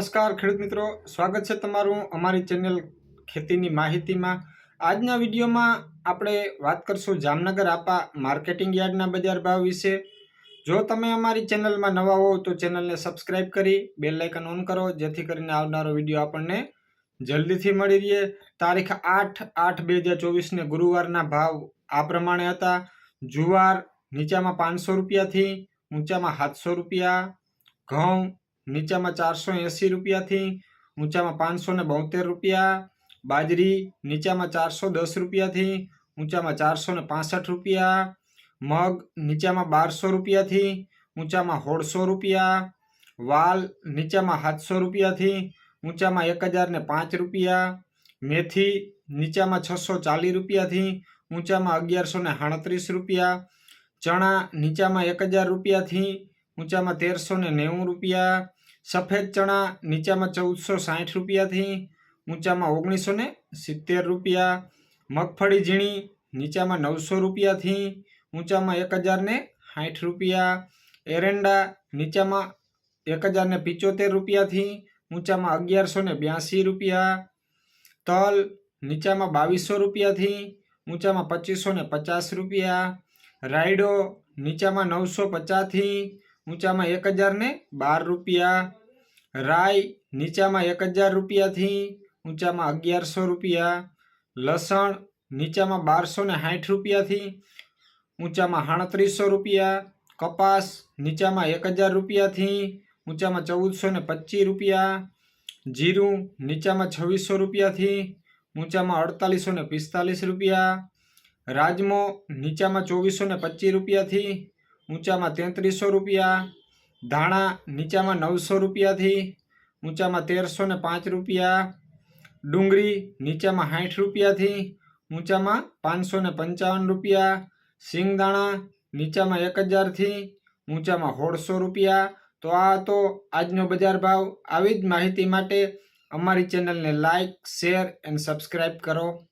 નમસ્કાર ખેડૂત મિત્રો, સ્વાગત છે તમારું અમારી ચેનલ ખેતીની માહિતીમાં. આજના વિડીયોમાં આપણે વાત કરશું જામનગર આપા માર્કેટિંગ યાર્ડના બજાર ભાવ વિશે. જો તમે અમારી ચેનલમાં નવા હો તો ચેનલને સબસ્ક્રાઇબ કરી, બેલ લાઇકન ઓન કરો, જેથી કરીને આવનારો વીડિયો આપણને જલ્દીથી મળી રહે. તારીખ આઠ આઠ બે હજાર ચોવીસને ગુરુવારના ભાવ આ પ્રમાણે હતા. જુવાર નીચામાં પાંચસો રૂપિયાથી ઊંચામાં સાતસો રૂપિયા, ઘઉં નીચામાં ચારસો એંસી રૂપિયાથી ઊંચામાં પાંચસો ને બોતેર રૂપિયા બાજરી નીચામાં ચારસો દસ રૂપિયાથી ઊંચામાં ચારસો ને પાસઠ રૂપિયા મગ નીચામાં બારસો રૂપિયાથી ઊંચામાં સોળસો રૂપિયા વાલ નીચામાં સાતસો રૂપિયાથી ઊંચામાં એક હજાર ને પાંચ રૂપિયા મેથી નીચામાં છસો ચાલીસ રૂપિયાથી ઊંચામાં અગિયારસો ને સાડત્રીસ રૂપિયા ચણા નીચામાં એક હજાર રૂપિયાથી ઊંચામાં તેરસો ને નેવું રૂપિયા, સફેદ ચણા નીચામાં ચૌદસો સાઠ રૂપિયાથી, ઊંચામાં ઓગણીસો ને સિત્તેર રૂપિયા, મગફળી ઝીણી નીચામાં નવસો રૂપિયાથી, ઊંચામાં એક હજાર ને સાઠ રૂપિયા, એરંડા નીચામાં એક હજાર ને પિચોતેર રૂપિયાથી, ઊંચામાં અગિયારસો ને બ્યાસી રૂપિયા, તલ નીચામાં બાવીસો રૂપિયાથી, ઊંચામાં પચીસો ને પચાસ રૂપિયા, રાયડો નીચામાં નવસો પચાસથી ઊંચામાં એક હજાર ને બાર રૂપિયા રાઈ નીચામાં એક હજાર રૂપિયાથી ઊંચામાં અગિયારસો રૂપિયા લસણ નીચામાં બારસો ને સાઠ રૂપિયાથી ઊંચામાં સાડત્રીસો રૂપિયા કપાસ નીચામાં એક હજાર રૂપિયાથી ઊંચામાં ચૌદસો ને પચીસ રૂપિયા જીરું નીચામાં છવ્વીસો રૂપિયાથી ઊંચામાં અડતાલીસો ને પિસ્તાલીસ રૂપિયા રાજમો નીચામાં ચોવીસો ને પચીસ રૂપિયાથી ઊંચામાં તેત્રીસો રૂપિયા, ધાણા નીચામાં નવસો રૂપિયાથી, ઊંચામાં તેરસો ને પાંચ રૂપિયા, ડુંગળી નીચામાં સાઠ રૂપિયાથી, ઊંચામાં પાંચસો ને પંચાવન રૂપિયા, સિંગદાણા નીચામાં એક હજારથી, ઊંચામાં સોળસો રૂપિયા. તો આ તો આજનો બજાર ભાવ. આવી જ માહિતી માટે અમારી ચેનલને લાઇક શેર એન્ડ સબસ્ક્રાઈબ કરો.